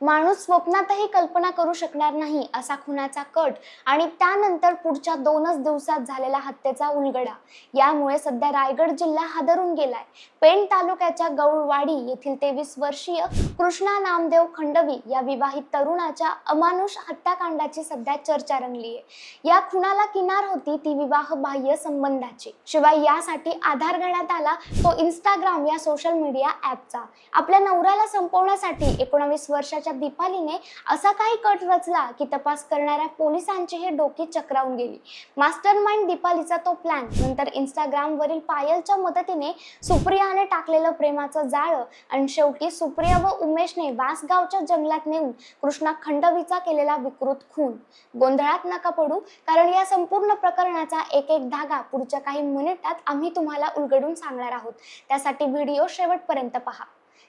माणूस स्वप्नातही कल्पना करू शकणार नाही असा खुनाचा कट आणि त्यानंतर पुढच्या दोनच दिवसात झालेला हत्येचा उलगडा. यामुळे सध्या रायगड जिल्हा हादरून गेलाय. पेण तालुक्याच्या गौळवाडी येथील तेवीस वर्षीय कृष्णा नामदेव खंडवी या विवाहित तरुणाच्या अमानुष हत्याकांडाची सध्या चर्चा रंगली आहे या खुनाला किनार होती ती विवाह बाह्य संबंधाची. शिवाय यासाठी आधार घेण्यात आला तो इंस्टाग्राम या सोशल मीडिया ऍपचा आपल्या नवऱ्याला संपवण्यासाठी एकोणावीस वर्षाच्या दीपालीने असा काही कट रचला की तपास करणाऱ्या पोलिसांची हे डोकी चक्रावून गेली. मास्टर माइंड दीपालीचा तो प्लॅन नंतर इंस्टाग्राम वरील पायलच्या मदतीने सुप्रियाने टाकलेलं प्रेमाचं जाळं आणि शेवटी सुप्रिया व उमेशने वासगावच्या जंगलात नेऊन कृष्णा खंडवीचा केलेला विकृत खून. गोंधळात नका पडू कारण या संपूर्ण प्रकरणाचा एक एक धागा पुढच्या काही मिनिटात आम्ही तुम्हाला उलगडून सांगणार आहोत. त्यासाठी व्हिडिओ शेवटपर्यंत पहा.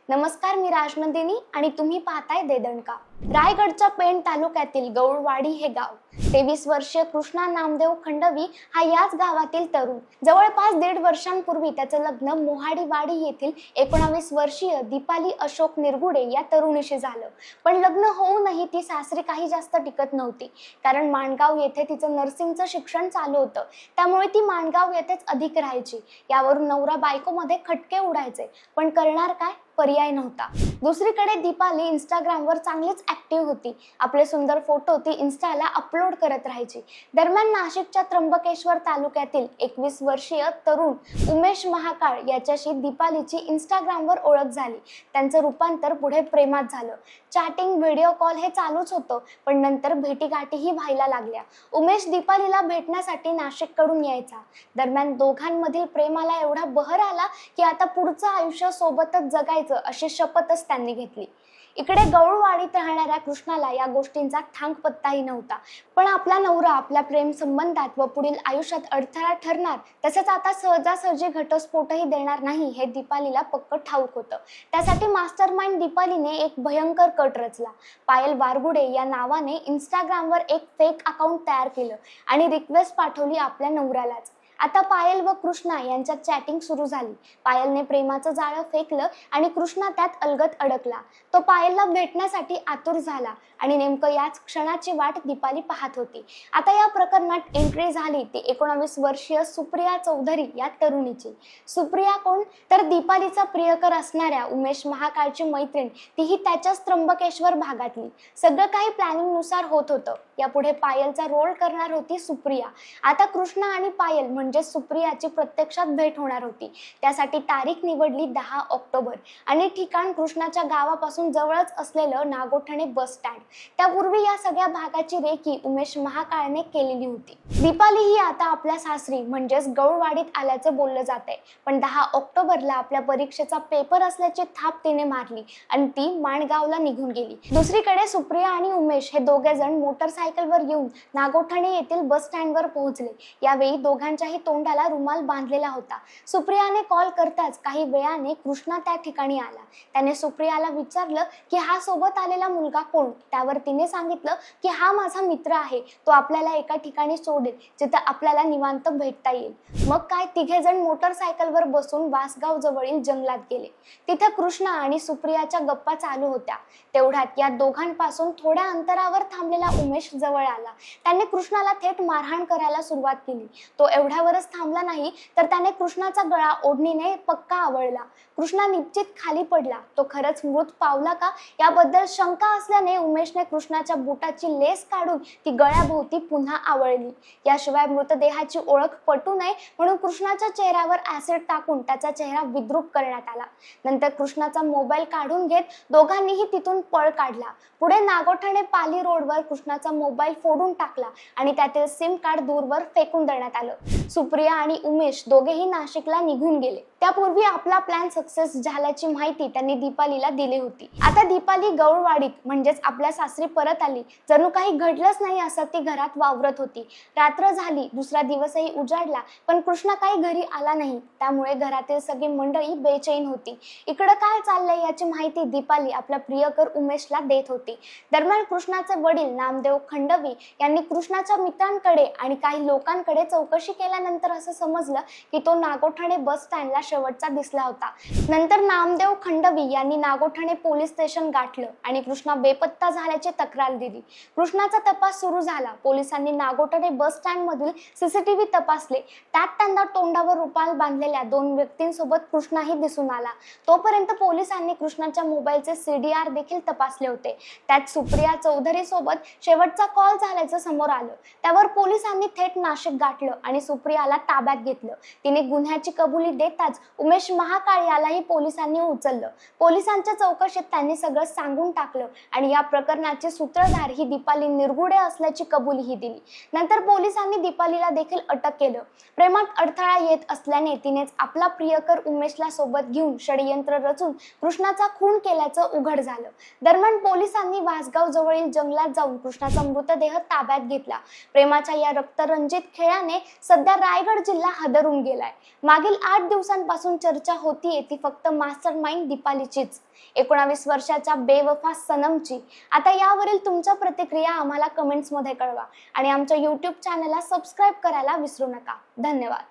नमस्कार मी राजनंदिनी आणि तुम्ही पाहताय देदणका. रायगडच्या पेण तालुक्यातील गौळवाडी हे गाव. तेवीस वर्षीय कृष्णा नामदेव खंडवी हा याच गावातील तरुण. जवळपास दीड वर्षांपूर्वी त्याचं लग्न मोहाडीवाडी येथील एकोणावीस वर्षीय दीपाली अशोक निरगुडे या तरुणीशी झालं. पण लग्न होऊनही ती सासरी काही जास्त टिकत नव्हती. कारण माणगाव येथे तिचं नर्सिंगचं शिक्षण चालू होतं. त्यामुळे ती माणगाव येथेच अधिक राहायची. यावरून नवरा बायकोमध्ये खटके उडायचे. पण करणार काय? पर्याय नव्हता. दुसरीकडे दीपाली इंस्टाग्रामवर चांगलीच ऍक्टिव्ह होती. आपले सुंदर फोटो ती इन्स्टाला अपलोड करत राहायची. दरम्यान नाशिकच्या त्र्यंबकेश्वर तालुक्यातील एकवीस वर्षीय तरुण उमेश महाकाळ याच्याशी दीपालीची इंस्टाग्रामवर ओळख झाली. त्यांचं रूपांतर पुढे प्रेमात झालं. चॅटिंग व्हिडिओ कॉल हे चालूच होतं पण नंतर भेटीगाठीही व्हायला लागल्या. उमेश दीपालीला भेटण्यासाठी नाशिककडून यायचा. दरम्यान दोघांमधील प्रेमाला एवढा बहर आला की आता पुढचं आयुष्य सोबतच जगायचं अशी शपथच त्यांनी घेतली. इकडे गौळवाडीत राहणाऱ्या कृष्णाला या गोष्टींचा ठांग पत्ताही नव्हता. पण आपला नवरा आपल्या प्रेम संबंधात व पुढील आयुष्यात अडथळा ठरणार तसंच आता सहजासहजी घटस्फोटही देणार नाही हे दीपालीला पक्क ठाऊक होतं. त्यासाठी मास्टर माइंड दीपालीने एक भयंकर कट रचला. पायल वारगुडे या नावाने इंस्टाग्रामवर एक फेक अकाउंट तयार केलं आणि रिक्वेस्ट पाठवली आपल्या नवऱ्यालाच. आता पायल व कृष्णा यांच्यात चॅटिंग सुरू झाली. पायलने प्रेमाचं जाळं फेकलं आणि कृष्णा त्यात अलगत अडकला. तो पायलला भेटण्यासाठी आतुर झाला आणि नेमकं याच क्षणाची वाट दीपाली पाहत होती. आता या प्रकरणात एंट्री झाली ती एकोणावीस वर्षीय सुप्रिया चौधरी या तरुणीची. सुप्रिया कोण? तर दीपालीचा प्रियकर असणाऱ्या उमेश महाकाळची मैत्रीण. तीही त्याच्याच त्र्यंबकेश्वर भागातली. सगळं काही प्लॅनिंगनुसार होत होतं. यापुढे पायलचा रोल करणार होती सुप्रिया. आता कृष्णा आणि पायल म्हणजे सुप्रियाची प्रत्यक्षात भेट होणार होती. त्यासाठी तारीख निवडली दहा ऑक्टोबर. आणि ठिकाण कृष्णाच्या गावापासून जवळच असलेलं नागोठणे बस स्टँड. त्यापूर्वी या सगळ्या भागाची रेखी उमेश महाकाळने केलेली होती. दीपाली ही आता आपल्या सासरी म्हणजेच गौळवाडीत आल्याचं बोललं जात आहे पण दहा ऑक्टोबरला आपल्या परीक्षेचा पेपर असल्याची थाप तिने मारली आणि ती माणगावला निघून गेली. दुसरीकडे सुप्रिया आणि उमेश हे दोघे जण मोटरसायकल मोटरसायकलवर येऊन नागोठणे येथील बस स्टँडवर पोहोचले. यावेळी दोघांच्याही तोंडाला रुमाल बांधलेला होता. सुप्रियाने कॉल करताच काही वेळाने कृष्णा त्या ठिकाणी आला. त्याने सुप्रियाला विचारलं की हा सोबत आलेला मुलगा कोण? त्यावर तिने सांगितलं की हा माझा मित्र आहे. तो आपल्याला एका ठिकाणी सोडेल जिथं आपल्याला निवांत भेटता येईल. मग काय तिघे जण मोटरसायकलवर बसून वासगाव जवळील जंगलात गेले. तिथे कृष्णा आणि सुप्रियाच्या गप्पा चालू होत्या. तेवढ्यात या दोघांपासून थोड्या अंतरावर थांबलेला उमेश जवळ आला. त्याने कृष्णाला थेट मारहाण करायला सुरुवात केली. तो एवढ्यावरच थांबला नाही तर त्याने कृष्णाचा गळा ओढणीने पक्का आवळला. कृष्णा निश्चित खाली पडला. तो खरंच मृत पावला का? याबद्दल शंका असल्याने उमेशने कृष्णाच्या बुटाची लेस काढून ती गळ्याभोवती पुन्हा आवळली. याशिवाय मृतदेहाची ओळख पटू नये म्हणून कृष्णाच्या चेहऱ्यावर ऍसिड टाकून त्याचा चेहरा विद्रूप करण्यात आला. नंतर कृष्णाचा मोबाईल काढून घेत दोघांनीही तिथून पळ काढला. पुढे नागोठणे पाली रोडवर कृष्णाचा मोबाईल मोबाईल फोडून टाकला आणि त्यातील सिम कार्ड दूरवर फेकून देण्यात आलं. सुप्रिया आणि उमेश दोघेही नाशिकला निघून गेले. त्यापूर्वी आपला प्लॅन सक्सेस झाल्याची माहिती त्यांनी दीपालीला दिली होती. आता दीपाली गौळवाडीत म्हणजेच आपल्या सासरी परत आली. जणू काही घडलंच नाही असं ती घरात वावरत होती. रात्र झाली दुसरा दिवसही उजाडला पण कृष्णा काही घरी आला नाही. त्यामुळे घरातील सगळी मंडळी बेचैन होती. इकडं काय चाललंय याची माहिती दीपाली आपल्या प्रियकर उमेशला देत होती. दरम्यान कृष्णाचे वडील नामदेव खंडवी यांनी कृष्णाच्या मित्रांकडे आणि काही लोकांकडे चौकशी केल्यानंतर असं समजलं की तो नागोठाणे बस स्टँडला शेवटचा दिसला होता. नंतर नामदेव खंडवी यांनी नागोठाणे पोलीस स्टेशन गाठलं आणि कृष्णा बेपत्ता झाल्याची तक्रार दिली. कृष्णाचा तपास सुरू झाला. पोलिसांनी नागोठणे बस स्टँड मधील सीसीटीव्ही तपासले. त्यात त्यांना तोंडावर रुपाल बांधलेल्या दोन व्यक्तींसोबत कृष्णाही दिसून आला. तोपर्यंत पोलिसांनी कृष्णाच्या मोबाईलचे सीडीआर देखील तपासले होते. त्यात सुप्रिया चौधरी सोबत शेवटचा कॉल झाल्याचं समोर आलं. त्यावर पोलिसांनी थेट नाशिक गाठलं आणि सुप्रियाला ताब्यात घेतलं. तिने गुन्ह्याची कबुली देताच उमेश महाकाळ यालाही पोलिसांनी उचललं. पोलिसांच्या चौकशीत त्यांनी सगळं सांगून टाकलं आणि या प्रकरणाची सूत्रधार ही दीपाली निरगुडे असल्याची कबुलीही दिली. नंतर पोलिसांनी दीपालीला देखील अटक केलं. प्रेमात अडथळा येत असल्याने तिनेच आपला प्रियकर उमेशला सोबत घेऊन षडयंत्र रचून कृष्णाचा खून केल्याचं उघड झालं. दरम्यान पोलिसांनी वासगाव जवळील जंगलात जाऊन कृष्णाचा मृतदेह ताब्यात घेतला. प्रेमाच्या या रक्तरंजित खेळाने सध्या रायगड जिल्हा हादरून गेलाय. मागील आठ दिवसांपासून चर्चा होतीये ती फक्त मास्टर माइंड दीपालीचीच. एकोणावीस वर्षाच्या बेवफा सनमची. आता यावरील तुमच्या प्रतिक्रिया आम्हाला कमेंट्समध्ये कळवा आणि आमच्या यूट्यूब चॅनलला सबस्क्राईब करायला विसरू नका. धन्यवाद.